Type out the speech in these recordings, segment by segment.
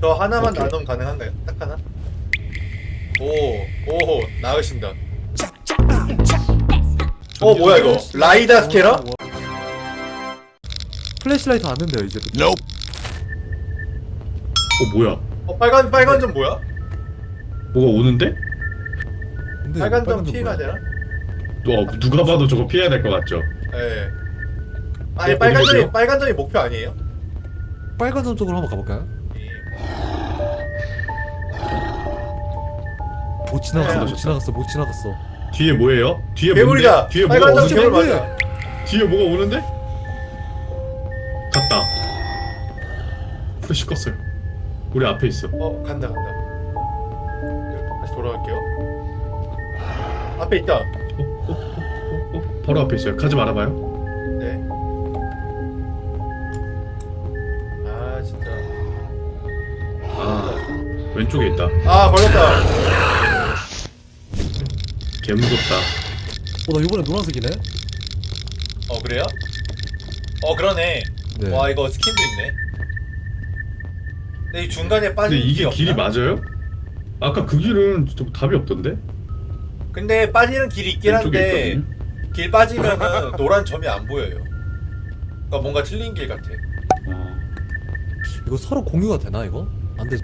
저 하나만 오케이. 놔두면 가능한가요? 딱 하나? 오, 오, 나으신다. 어, 뭐야 이거? 라이다 스캐러? 플래시라이트 안 된대요 이제. 어 뭐야? 어, 빨간 빨간 점 뭐야? 뭐가 오는데? 근데 빨간 점점 피해가 뭐야? 되나? 어 누가 봐도 저거 피해야 될 것 같죠? 예. 아니 어, 빨간 어디 점이 보세요? 빨간 점이 목표 아니에요? 빨간 점 쪽으로 한번 가볼까요? 못 지나갔어, 못 네. 지나갔어, 못 지나갔어. 뒤에 뭐예요? 뒤에 괴물이다. 뭔데? 뒤에 빨간 뭐가 점 오는데? 괴물 오는데? 맞아. 뒤에 뭐가 오는데? 갔다. 프레시 껐어요. 우리 앞에 있어. 어, 간다 간다. 다시 돌아갈게요. 앞에 있다. 어, 어, 어, 어, 어, 바로 앞에 있어요. 가지 말아봐요. 네. 아 진짜. 아 왼쪽에 있다. 아 걸렸다. 개 무섭다. 어, 나 이번에 노란색이네? 어 그래요? 어 그러네. 네. 와 이거 스킨도 있네. 근데 이 중간에 근데 빠진 이게 길이 길이 없나? 맞아요? 아까 그 길은 좀 답이 없던데? 근데 빠지는 길이 있긴 왼쪽에 한데 있거든요. 길 빠지면은 노란 점이 안 보여요. 그러니까 뭔가 틀린 길 같아. 어, 이거 서로 공유가 되나, 이거? 안 돼.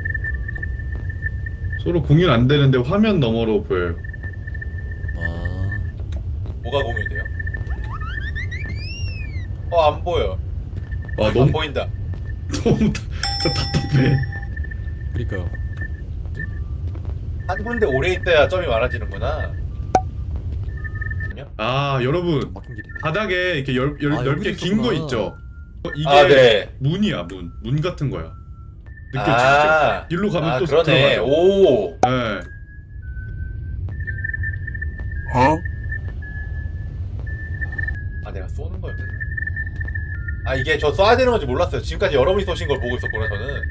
서로 공유 안 되는데 화면 너머로 보여요. 아. 뭐가 공유 돼요? 어 안 보여. 아안 너무 보인다. 너무 답답해. 그니까요. 한 군데 오래 있어야 점이 많아지는구나. 아 여러분 막힌 길이. 바닥에 이렇게 열, 열, 아, 여기도 긴거 있었구나. 있죠? 어, 이게 아 네. 문이야 문. 문 같은 거야. 느껴지죠? 아, 일로 가면 아 또 그러네. 들어가죠. 오. 네. 아 아 이게 저 쏴야 되는 건지 몰랐어요. 지금까지 여러분이 쏘신 걸 보고 있었구나 저는.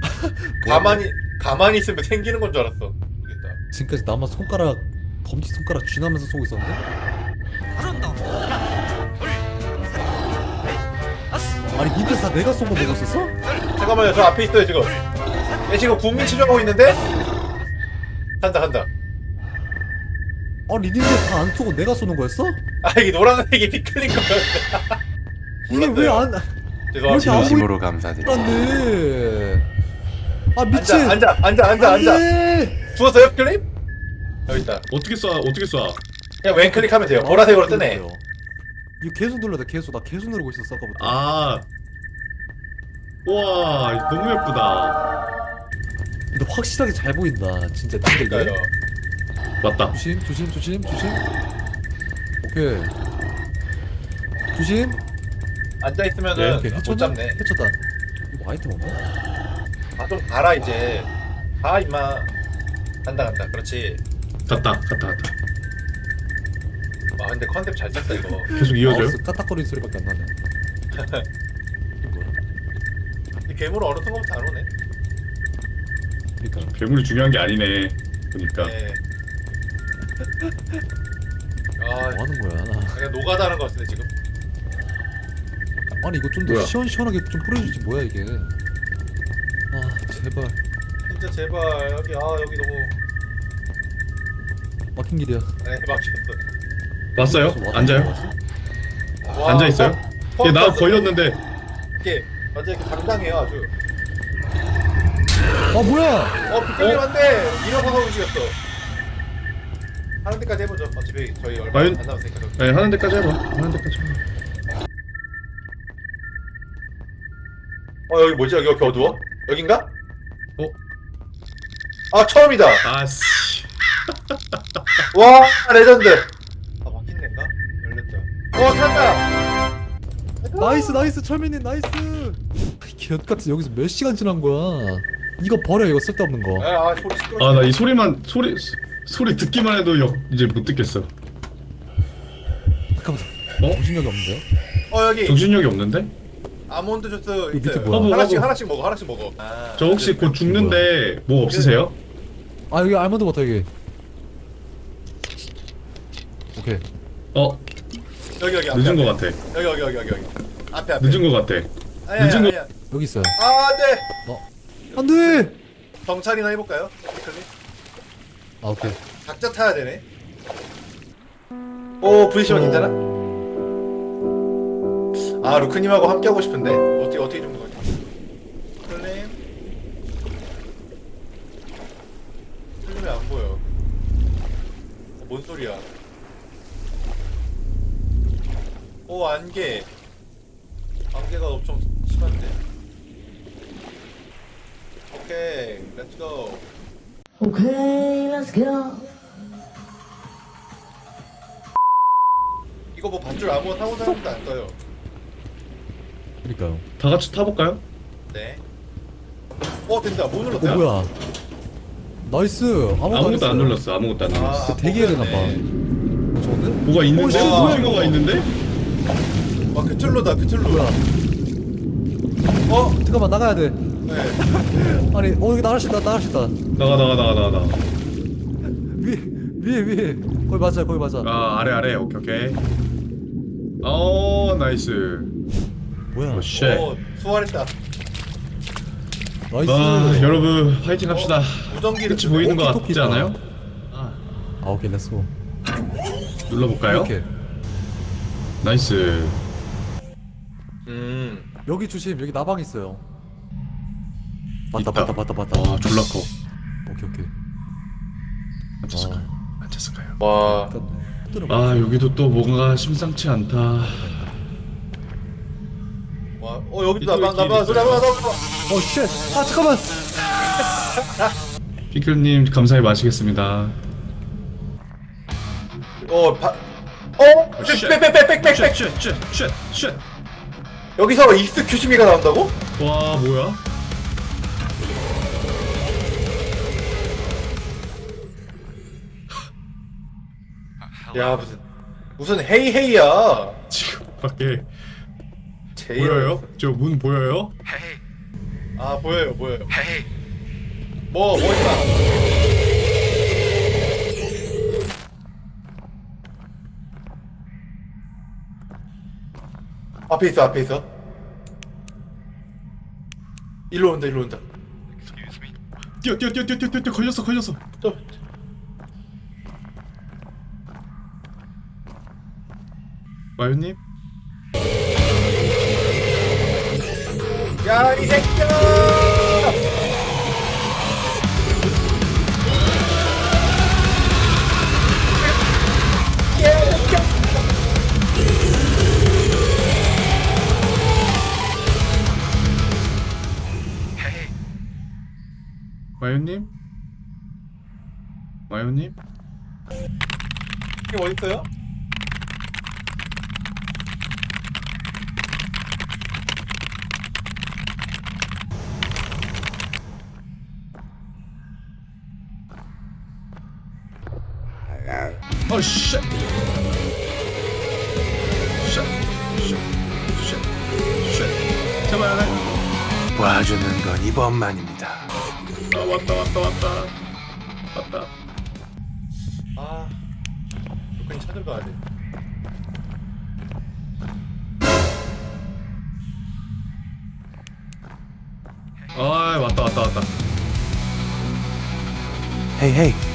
가만히 가만히 있으면 생기는 건 줄 알았어. 모르겠다. 지금까지 나만 손가락, 검지 손가락 쥐나면서 쏘고 있었는데? 아니, 니들 다 내가 쏜거 보고 있었어? 잠깐만요. 저 앞에 있어요 지금. 얘 지금 국민 치료하고 있는데. 간다 간다. 아니, 니들 다안 쏘고 내가 쏘는 거였어? 아 이게 노란색이 비틀린 거였다. 이게 왜 몰랐어요. 안, 죄송합니다. 진심으로 감사드립니다. 안돼. 아, 미친. 앉아 앉아 앉아 앉아 앉아. 안돼. 죽었어요 클립? 여기 있다. 어떻게 쏴? 어떻게 쏴? 그냥 왼 클릭하면 돼요. 보라색으로 뜨네. 이거 계속 눌러야 돼 계속 나 계속 누르고 있었어 아까부터 아. 와 너무 예쁘다. 근데 확실하게 잘 보인다 진짜 진짜 이게 그러니까요. 맞다. 조심 조심 조심 조심 오케이 조심 앉아 네, 있으면은 오케이 못 잡네. 해쳤다 이거 아이템 없나? 아좀 가라 이제. 가 임마. 간다 간다. 그렇지. 갔다 갔다 갔다. 와 근데 컨셉 잘 짰다 이거. 계속 이어져요? 마우스 까딱거리는 소리밖에 안 나네 이게 뭐야 이 괴물 어느 순간부터 안 오네. 그니까 괴물이 중요한 게 아니네. 보니까. 네. 아 뭐 하는 거야 나. 그냥 노가다는 거 같은데 지금. 아니 이거 좀 더 뭐야? 시원시원하게 좀 뿌려주지 뭐야 이게 아 제발 진짜 제발 여기 아 여기 너무 막힌 길이야 네 막혔어. 왔어요? 왔다 앉아요? 와, 앉아 있어요? 펑- 얘나펑 걸렸는데 이게 완전 이렇게 당당해요 아주. 아 뭐야 어 비틀림 안돼. 밀어서서 움직였어. 하는 데까지 해보죠. 어차피 저희 얼마 과연- 안 남았으니까. 좀. 네, 하는 데까지 해봐. 하는 데까지 해봐. 어 여기 뭐지 여기 어두워? 여긴가? 어? 아 처음이다. 아씨. 와 레전드. 아 막힌 데인가? 열렸다. 어 찾았다. 나이스 나이스 철민님 나이스 개같 같은 여기서 몇 시간 지난 거야 이거 버려 이거 쓸데없는 거 아, 아 소리 시끄러. 아 나 이 소리만 소리 소리 듣기만 해도 역 이제 못 듣겠어. 잠깐만 어? 정신력이 없는데요? 어 여기 정신력이 없는데? 아몬드 주스 밑에 있어요. 뭐야? 하나씩. 하나씩 먹어 하나씩 먹어. 아, 저 혹시 곧 죽는데 뭐 없으세요? 아 여기 알몬드 버터 여기 오케이 어 여기 여기 앞에, 늦은 앞에. 거 같아. 여기 여기 여기 여기 여기 앞에 앞에. 늦은 거 같아. 아니 늦은 아니 거- 아니 여기 있어요 아 안돼 안돼 정찰이나 해볼까요? 아 오케이 각자 타야 되네 오 어. 괜찮아? 아 루크님하고 함께 하고 싶은데 어떻게 어떻게 좀 거지? 피클님 피클님이 안 보여 어, 뭔 소리야 오 안개 안개가 엄청 심한데 오케이 렛츠고 Okay, let's go. 이거 뭐 밧줄 아무거나 타고 다니는데 안 떠요 그러니까요 다 같이 타볼까요? 네. 어 된다. 뭐어 눌렀어요? 뭐야 나이스 아무것도, 아무것도 안. 눌렀어. 아무것도 안 눌렀어. 아, 대기해야 되나 봐 뽑혔네. 좋은데? 뭐가 있는데? 어, 뭐가. 있는데? 아 그툴로다 그툴로. 뭐야 어? 잠깐만 나가야 돼 네. 아니 어 여기 나갈 수 있다 나갈 수 있다 나가 나가 나가 나가 나가. 위에 위에 위에 거기 맞아 거기 맞아 아 아래 아래 오케이 오케이. 어 나이스. 뭐야 오 쉣. 오 수월했다. 나이스 아 여러분 화이팅 합시다. 무전기를 끝이 보이는 것 같지 오키토키다. 않아요? 아아 오케이 렛츠고 눌러볼까요? 이렇게 나이스. 음. 여기 조심 여기 나방 있어요 맞다 있다. 맞다 맞다 맞다 와 졸라 커. 오케이 오케이 앉았을까요? 앉았을까요? 와. 일단 아 여기도 또 뭔가 심상치 않다. 와. 어 여기도 이쪽에 나봐 나봐 길이 나봐 나봐 있어요. 나봐. 어 쉣! 아 잠깐만 피클님 감사히 마시겠습니다. 어 바. 어? 쉣. 빽빽빽빽빽. 쉣쉣쉣쉣. 여기서 익스 큐시미가 나온다고? 와 뭐야? 야 무슨 무슨 헤이 헤이야. 지금 밖에 제일 보여요? 저 문 보여요? 아 보여요 보여요. 뭐 멋있다. 앞에 있어 앞에 있어. 일로 온다 일로 온다. 뛰어 뛰어 뛰어 뛰어 뛰어 뛰어 걸렸어 걸렸어. 또. 마유님? 야이 새끼야! 마유님? 마유님? 이게 어디 있어요? 어 쉣. 쉣. 쉣. 쉣. 쉣. 제발. 봐주는 건 이번만입니다. 아 왔다 왔다 왔다. 왔다. 아, 로큰이 찾아가야 돼. 아 왔다 왔다 왔다. 헤이 헤이.